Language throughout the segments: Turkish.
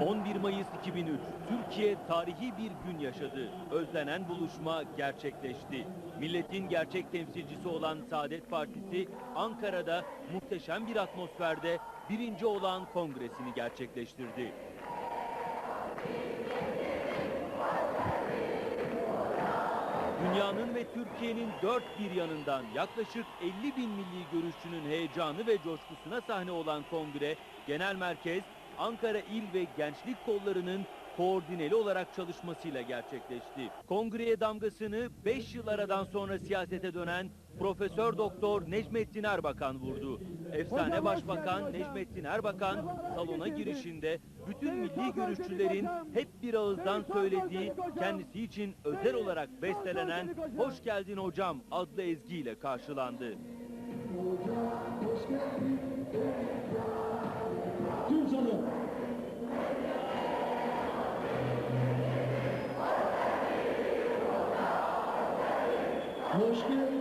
...11 Mayıs 2003, Türkiye tarihi bir gün yaşadı. Özlenen buluşma gerçekleşti. Milletin gerçek temsilcisi olan Saadet Partisi... ...Ankara'da muhteşem bir atmosferde... ...birinci olan kongresini gerçekleştirdi. Dünyanın ve Türkiye'nin dört bir yanından yaklaşık 50 bin milli görüşçünün heyecanı ve coşkusuna sahne olan kongre, genel merkez, Ankara İl ve Gençlik Kolları'nın koordineli olarak çalışmasıyla gerçekleşti. Kongreye damgasını 5 yıl aradan sonra siyasete dönen Profesör Doktor Necmettin Erbakan vurdu. Efsane Başbakan Necmettin Erbakan salona girişinde bütün milli görüşçülerin hep bir ağızdan söylediği kendisi için özel olarak bestelenen Hoş Geldin Hocam adlı ezgiyle karşılandı. Tüm Hoş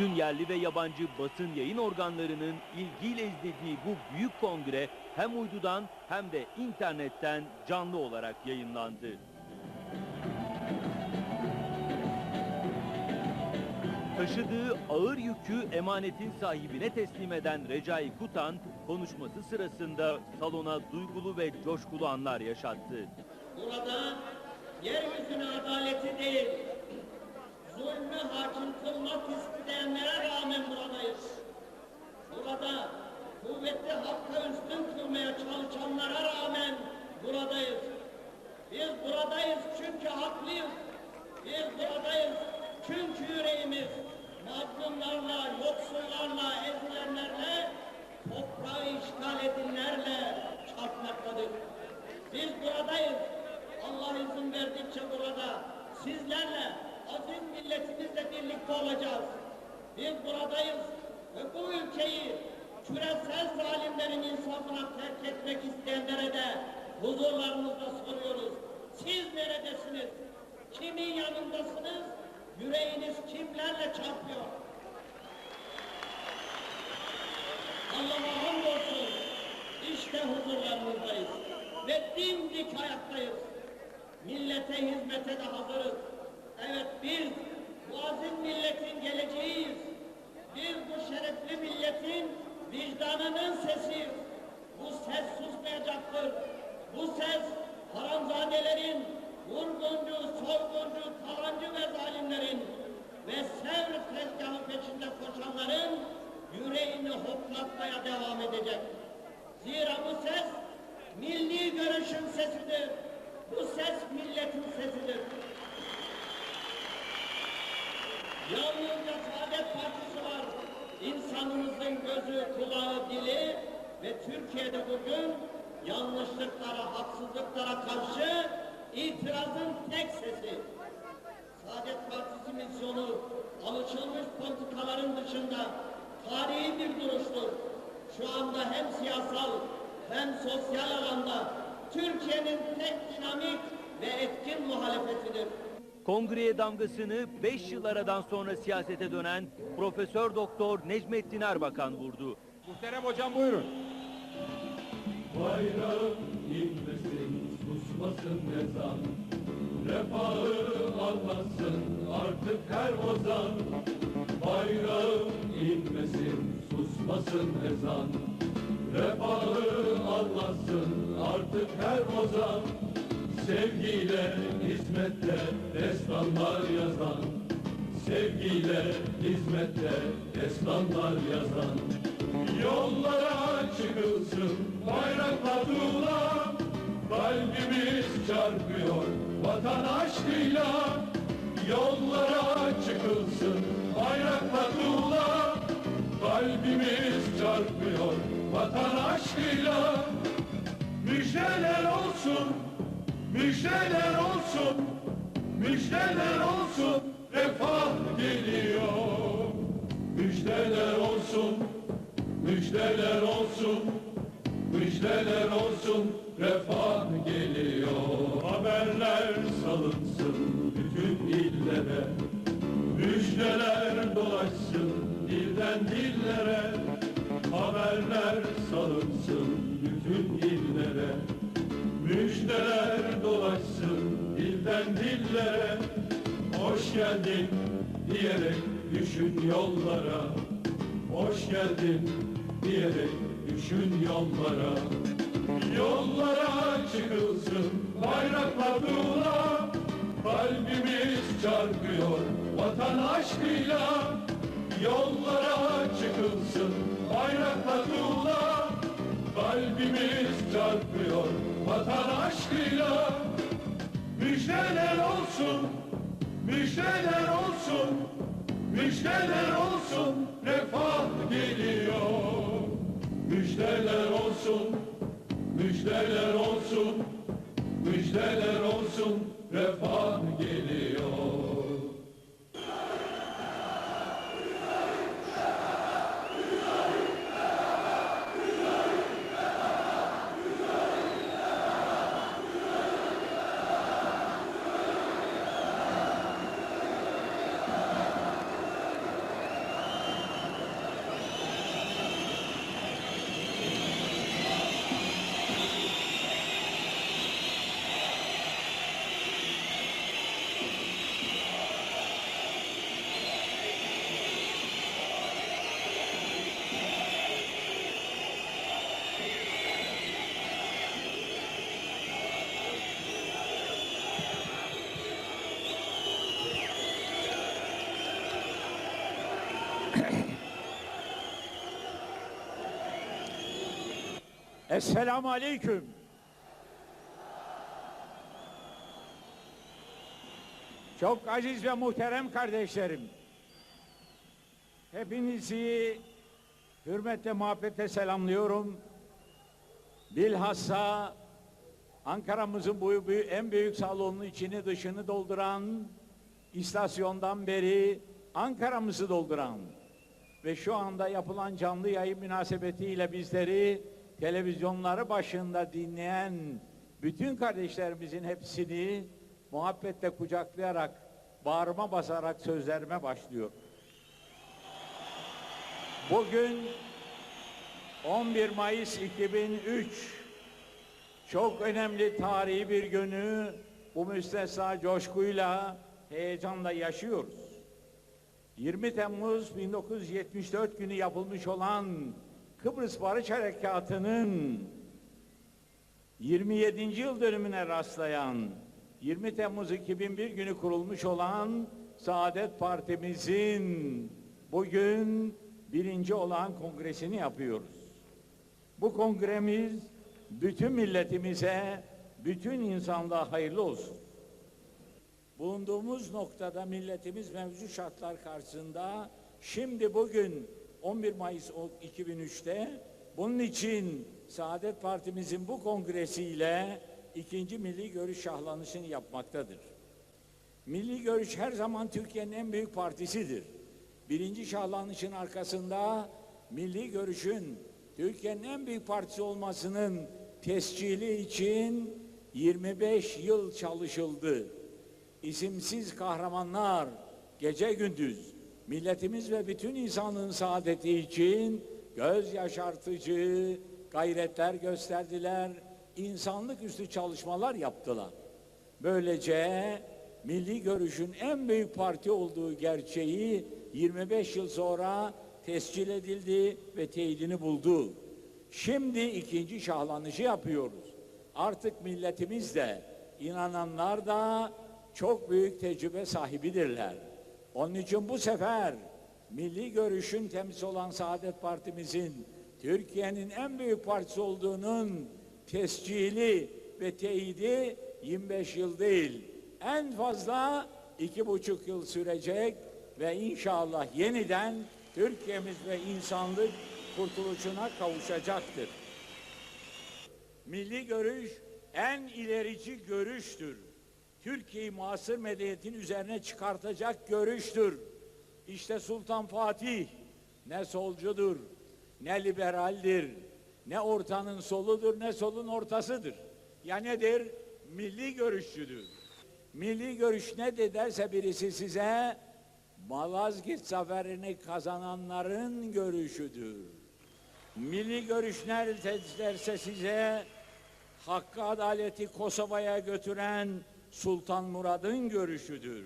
Bütün yerli ve yabancı basın yayın organlarının ilgiyle izlediği bu büyük kongre hem uydudan hem de internetten canlı olarak yayınlandı. Taşıdığı ağır yükü emanetin sahibine teslim eden Recai Kutan konuşması sırasında salona duygulu ve coşkulu anlar yaşattı. Burada yeryüzüne adaleti değil, zulmü hakim kılmak isteyenlere rağmen buradayız. Burada kuvvetli hakka üstün kılmaya çalışanlara rağmen buradayız. Biz buradayız çünkü haklıyız. Biz buradayız çünkü yüreğimiz mazlumlarla, yoksullarla, ezilenlerle, toprağı işgal edinlerle çarpmaktadır. Biz buradayız. Allah izin verdikçe burada sizlerle, aziz milletimizle birlikte olacağız. Biz buradayız ve bu ülkeyi küresel zalimlerin insafına terk etmek isteyenlere de huzurlarınızda soruyoruz. Siz neredesiniz? Kimin yanındasınız? Yüreğiniz kimlerle çarpıyor? Allah'a hamdolsun. İşte huzurlarınızdayız. Ve dimdik ayaktayız. Millete hizmete de hazırız. Evet biz bu aziz milletin geleceğiyiz. Biz bu şerefli milletin vicdanının sesiyiz. Bu ses susmayacaktır. Bu ses haramzadelerin, vurguncu, soyguncu, talancı ve zalimlerin ve sevr tezgahı peşinde koşanların yüreğini hoplatmaya devam edecek. Zira bu ses milli görüşün sesidir. Bu ses milletin sesidir. Yalnızca Saadet Partisi var. İnsanımızın gözü, kulağı, dili ve Türkiye'de bugün yanlışlıklara, haksızlıklara karşı itirazın tek sesi. Saadet Partisi misyonu alışılmış politikaların dışında tarihi bir duruştur. Şu anda hem siyasal hem sosyal alanda Türkiye'nin tek dinamik ve etkin muhalefetidir. Kongreye damgasını 5 yıl aradan sonra siyasete dönen Profesör Doktor Necmettin Erbakan vurdu. Muhterem hocam buyurun. Bayrağım inmesin, susmasın ezan. Refahı anlasın artık her ozan. Bayrağım inmesin, susmasın ezan. Refahı anlasın artık her ozan. Sevgiyle, hizmette destanlar yazan. Sevgiyle, hizmette destanlar yazan. Yollara çıkılsın bayrakla tuğla Kalbimiz çarpıyor vatan aşkıyla Yollara çıkılsın bayrakla tuğla Kalbimiz çarpıyor vatan aşkıyla Müjdeler olsun, müjdeler olsun Müjdeler olsun, refah geliyor. Müjdeler olsun, müjdeler olsun Müjdeler olsun, refah geliyor. Haberler salınsın bütün illere Müjdeler dolaşsın dilden dillere geldin diyerek düşün yollara. Hoş geldin diyerek düşün yollara. Yollara çıkılsın bayrakla tuğla. Kalbimiz çarpıyor vatan aşkıyla. Yollara çıkılsın bayrakla tuğla. Kalbimiz çarpıyor vatan aşkıyla. Müjdeler olsun, müjdeler olsun Müjdeler olsun, refah geliyor? Müjdeler olsun, müjdeler olsun Müjdeler olsun, refah geliyor Esselamu aleyküm. Çok aziz ve muhterem kardeşlerim. Hepinizi hürmetle muhabbetle selamlıyorum. Bilhassa Ankara'mızın bu bu- en büyük salonun içini dışını dolduran, istasyondan beri Ankara'mızı dolduran ve şu anda yapılan canlı yayın münasebetiyle bizleri televizyonları başında dinleyen bütün kardeşlerimizin hepsini muhabbetle kucaklayarak, bağrıma basarak sözlerime başlıyor. Bugün 11 Mayıs 2003 çok önemli tarihi bir günü bu müstesna coşkuyla, heyecanla yaşıyoruz. 20 Temmuz 1974 günü yapılmış olan Kıbrıs Barış Harekatı'nın 27. yıl dönümüne rastlayan 20 Temmuz 2001 günü kurulmuş olan Saadet Partimizin bugün birinci olan kongresini yapıyoruz. Bu kongremiz bütün milletimize, bütün insanlığa hayırlı olsun. Bulunduğumuz noktada milletimiz mevcut şartlar karşısında şimdi bugün 11 Mayıs o- 2003'te bunun için Saadet Partimizin bu kongresiyle ikinci milli görüş şahlanışını yapmaktadır. Milli Görüş her zaman Türkiye'nin en büyük partisidir. Birinci şahlanışın arkasında Milli Görüş'ün Türkiye'nin en büyük partisi olmasının tescili için 25 yıl çalışıldı. İsimsiz kahramanlar gece gündüz milletimiz ve bütün insanlığın saadeti için göz yaşartıcı gayretler gösterdiler. insanlık üstü çalışmalar yaptılar. Böylece milli görüşün en büyük parti olduğu gerçeği 25 yıl sonra tescil edildi ve teyidini buldu. Şimdi ikinci şahlanışı yapıyoruz. Artık milletimiz de inananlar da çok büyük tecrübe sahibidirler. Onun için bu sefer milli görüşün temsil olan Saadet Partimizin Türkiye'nin en büyük partisi olduğunun tescili ve teyidi 25 yıl değil, en fazla iki buçuk yıl sürecek ve inşallah yeniden Türkiye'miz ve insanlık kurtuluşuna kavuşacaktır. Milli görüş en ilerici görüştür. Türkiye'yi muasır medeniyetin üzerine çıkartacak görüştür. İşte Sultan Fatih ne solcudur, ne liberaldir, ne ortanın soludur, ne solun ortasıdır. Ya nedir? Milli görüşçüdür. Milli görüş ne de derse birisi size Malazgirt zaferini kazananların görüşüdür. Milli görüş nerede derse size hakkı adaleti Kosova'ya götüren Sultan Murad'ın görüşüdür.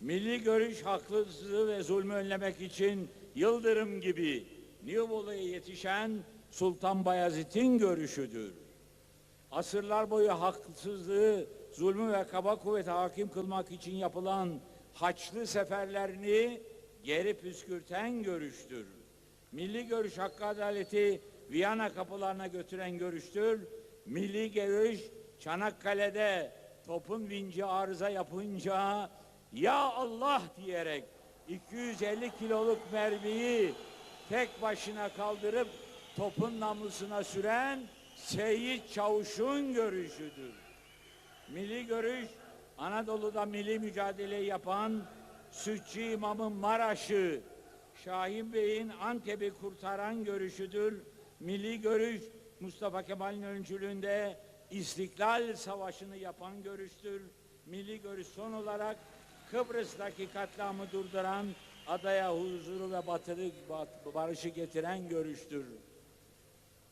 Milli görüş haksızlığı ve zulmü önlemek için Yıldırım gibi Nibolu'ya yetişen Sultan Bayezid'in görüşüdür. Asırlar boyu haksızlığı, zulmü ve kaba kuvvete hakim kılmak için yapılan Haçlı seferlerini geri püskürten görüştür. Milli görüş hakkı adaleti Viyana kapılarına götüren görüştür. Milli görüş Çanakkale'de topun vinci arıza yapınca ya Allah diyerek 250 kiloluk mermiyi tek başına kaldırıp topun namlusuna süren Seyit Çavuş'un görüşüdür. Milli görüş Anadolu'da milli mücadele yapan Sütçü İmam'ın Maraş'ı, Şahin Bey'in Antep'i kurtaran görüşüdür. Milli görüş Mustafa Kemal'in öncülüğünde İstiklal Savaşı'nı yapan görüştür. Milli görüş son olarak Kıbrıs'taki katliamı durduran, adaya huzuru ve batılı bat- barışı getiren görüştür.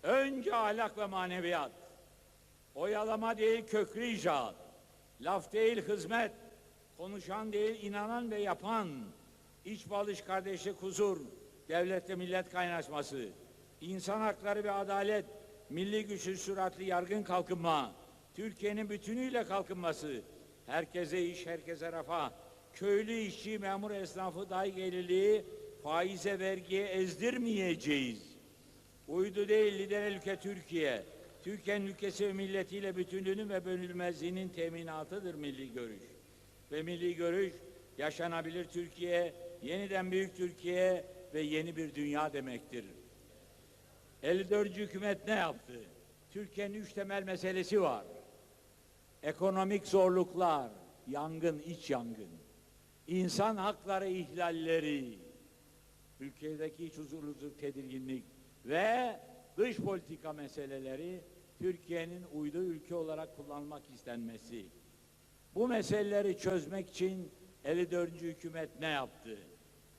Önce ahlak ve maneviyat. Oyalama değil köklü icraat. Laf değil hizmet. Konuşan değil inanan ve yapan. İç balış kardeşlik huzur. Devletle millet kaynaşması. insan hakları ve adalet. Milli güçlü süratli yargın kalkınma. Türkiye'nin bütünüyle kalkınması. Herkese iş, herkese refah. Köylü, işçi, memur, esnafı, dahi gelirliği faize, vergiye ezdirmeyeceğiz. Uydu değil lider ülke Türkiye. Türkiye'nin ülkesi ve milletiyle bütünlüğünün ve bölünmezliğinin teminatıdır milli görüş. Ve milli görüş yaşanabilir Türkiye, yeniden büyük Türkiye ve yeni bir dünya demektir. 54. hükümet ne yaptı? Türkiye'nin üç temel meselesi var. Ekonomik zorluklar, yangın, iç yangın. İnsan hakları ihlalleri, ülkedeki iç huzursuzluk, tedirginlik ve dış politika meseleleri Türkiye'nin uydu ülke olarak kullanmak istenmesi. Bu meseleleri çözmek için 54. hükümet ne yaptı?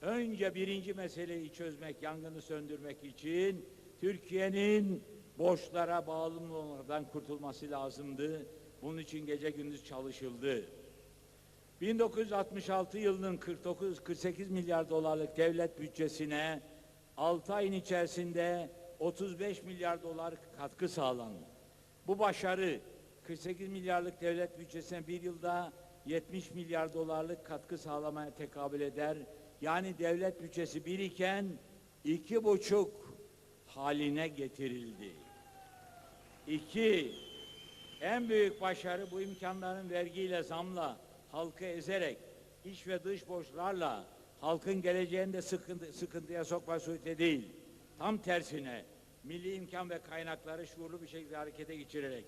Önce birinci meseleyi çözmek, yangını söndürmek için Türkiye'nin borçlara bağımlı olmadan kurtulması lazımdı. Bunun için gece gündüz çalışıldı. 1966 yılının 49-48 milyar dolarlık devlet bütçesine 6 ayın içerisinde 35 milyar dolar katkı sağlandı. Bu başarı 48 milyarlık devlet bütçesine bir yılda 70 milyar dolarlık katkı sağlamaya tekabül eder. Yani devlet bütçesi bir iken iki buçuk haline getirildi. İki, en büyük başarı bu imkanların vergiyle, zamla, halkı ezerek, iç ve dış borçlarla halkın geleceğini de sıkıntı, sıkıntıya sokma sureti değil. Tam tersine milli imkan ve kaynakları şuurlu bir şekilde harekete geçirerek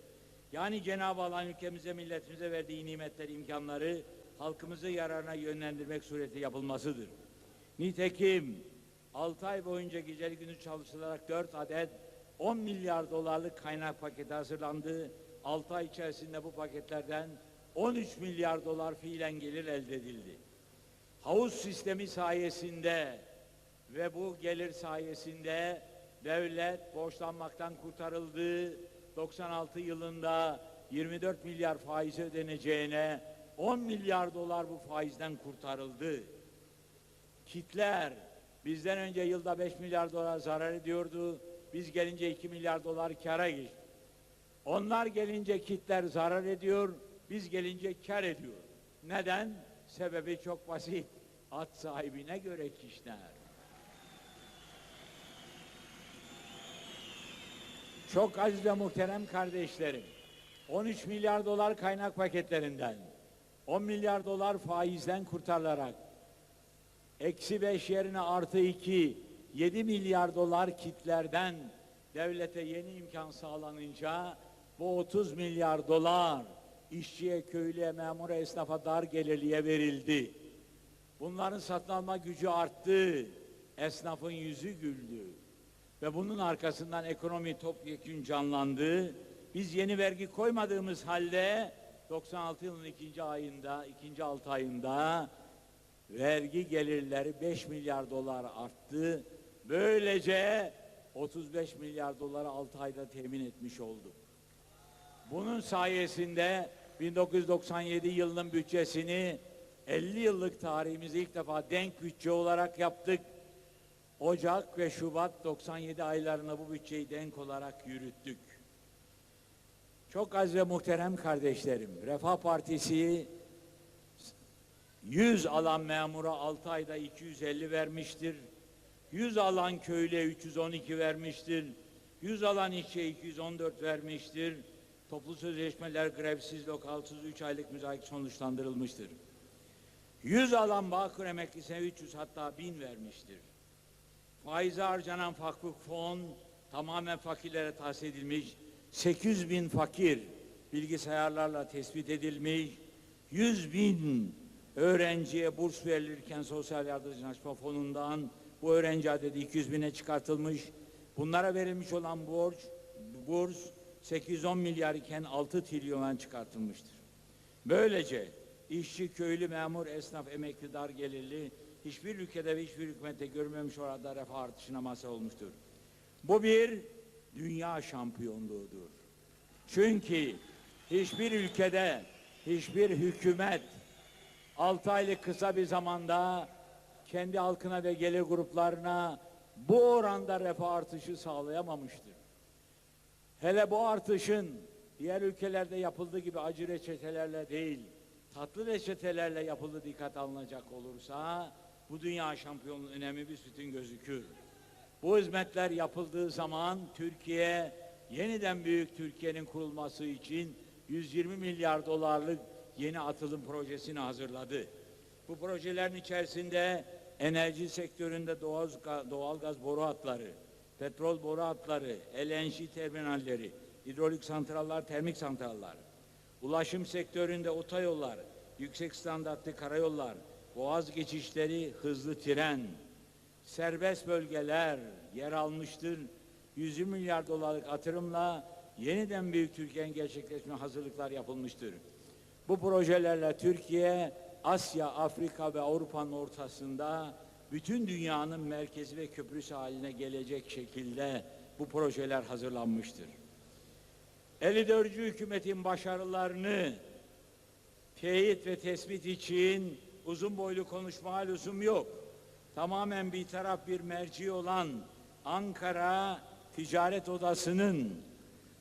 yani Cenab-ı Allah'ın ülkemize, milletimize verdiği nimetleri, imkanları halkımızın yararına yönlendirmek sureti yapılmasıdır. Nitekim 6 ay boyunca geceli gündüz çalışılarak 4 adet 10 milyar dolarlık kaynak paketi hazırlandı. 6 ay içerisinde bu paketlerden 13 milyar dolar fiilen gelir elde edildi. Havuz sistemi sayesinde ve bu gelir sayesinde devlet borçlanmaktan kurtarıldı. 96 yılında 24 milyar faiz ödeneceğine 10 milyar dolar bu faizden kurtarıldı. Kitler bizden önce yılda 5 milyar dolar zarar ediyordu. Biz gelince 2 milyar dolar kara geçti. Onlar gelince kitler zarar ediyor, biz gelince kar ediyor. Neden? Sebebi çok basit. At sahibine göre kişner. Çok aziz ve muhterem kardeşlerim. 13 milyar dolar kaynak paketlerinden, 10 milyar dolar faizden kurtarılarak, eksi 5 yerine artı 2, 7 milyar dolar kitlerden devlete yeni imkan sağlanınca bu 30 milyar dolar işçiye, köylüye, memura, esnafa, dar gelirliye verildi. Bunların satın alma gücü arttı. Esnafın yüzü güldü. Ve bunun arkasından ekonomi topyekun canlandı. Biz yeni vergi koymadığımız halde 96 yılının ikinci ayında, ikinci altı ayında vergi gelirleri 5 milyar dolar arttı. Böylece 35 milyar doları 6 ayda temin etmiş olduk. Bunun sayesinde 1997 yılının bütçesini 50 yıllık tarihimizde ilk defa denk bütçe olarak yaptık. Ocak ve Şubat 97 aylarında bu bütçeyi denk olarak yürüttük. Çok aziz ve muhterem kardeşlerim, Refah Partisi 100 alan memura 6 ayda 250 vermiştir. 100 alan köylüye 312 vermiştir. 100 alan işçiye 214 vermiştir. Toplu sözleşmeler grevsiz, lokalsız 3 aylık müzakere sonuçlandırılmıştır. 100 alan Bağkur emeklisine 300 hatta 1000 vermiştir. Faize harcanan fakir fon tamamen fakirlere tahsis edilmiş. 800 bin fakir bilgisayarlarla tespit edilmiş. 100 bin öğrenciye burs verilirken Sosyal Yardımlaşma Fonu'ndan bu öğrenci adedi 200 bine çıkartılmış. Bunlara verilmiş olan borç, burs 810 milyar iken 6 trilyona çıkartılmıştır. Böylece işçi, köylü, memur, esnaf, emekli, dar gelirli hiçbir ülkede ve hiçbir hükümette görmemiş oranda refah artışına masa olmuştur. Bu bir dünya şampiyonluğudur. Çünkü hiçbir ülkede, hiçbir hükümet 6 aylık kısa bir zamanda kendi halkına ve gelir gruplarına bu oranda refah artışı sağlayamamıştır. Hele bu artışın diğer ülkelerde yapıldığı gibi acı reçetelerle değil, tatlı reçetelerle yapıldığı dikkat alınacak olursa bu dünya şampiyonluğunun önemi bir sütun gözükür. Bu hizmetler yapıldığı zaman Türkiye yeniden büyük Türkiye'nin kurulması için 120 milyar dolarlık yeni atılım projesini hazırladı. Bu projelerin içerisinde enerji sektöründe doğal, gaz boru hatları, petrol boru hatları, LNG terminalleri, hidrolik santrallar, termik santrallar, ulaşım sektöründe otoyollar, yüksek standartlı karayollar, boğaz geçişleri, hızlı tren, serbest bölgeler yer almıştır. 100 milyar dolarlık atırımla yeniden büyük Türkiye'nin gerçekleşme hazırlıklar yapılmıştır. Bu projelerle Türkiye, Asya, Afrika ve Avrupa'nın ortasında bütün dünyanın merkezi ve köprüsü haline gelecek şekilde bu projeler hazırlanmıştır. 54. hükümetin başarılarını teyit ve tespit için uzun boylu konuşma lüzum yok. Tamamen bir taraf bir merci olan Ankara Ticaret Odası'nın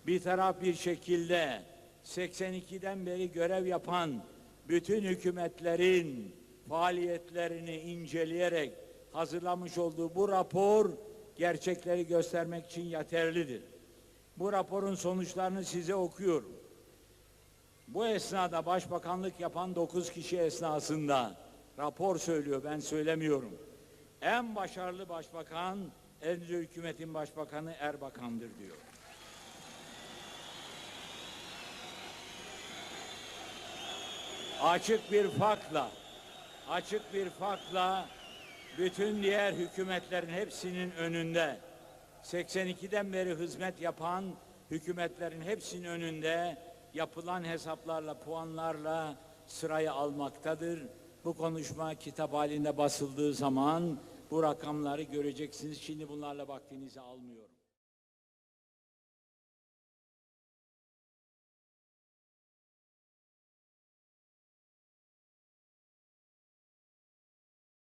bir taraf bir şekilde 82'den beri görev yapan bütün hükümetlerin faaliyetlerini inceleyerek hazırlamış olduğu bu rapor gerçekleri göstermek için yeterlidir. Bu raporun sonuçlarını size okuyorum. Bu esnada başbakanlık yapan 9 kişi esnasında rapor söylüyor ben söylemiyorum. En başarılı başbakan en hükümetin başbakanı Erbakan'dır diyor. Açık bir farkla, açık bir farkla bütün diğer hükümetlerin hepsinin önünde 82'den beri hizmet yapan hükümetlerin hepsinin önünde yapılan hesaplarla, puanlarla sırayı almaktadır. Bu konuşma kitap halinde basıldığı zaman bu rakamları göreceksiniz. Şimdi bunlarla vaktinizi almıyorum.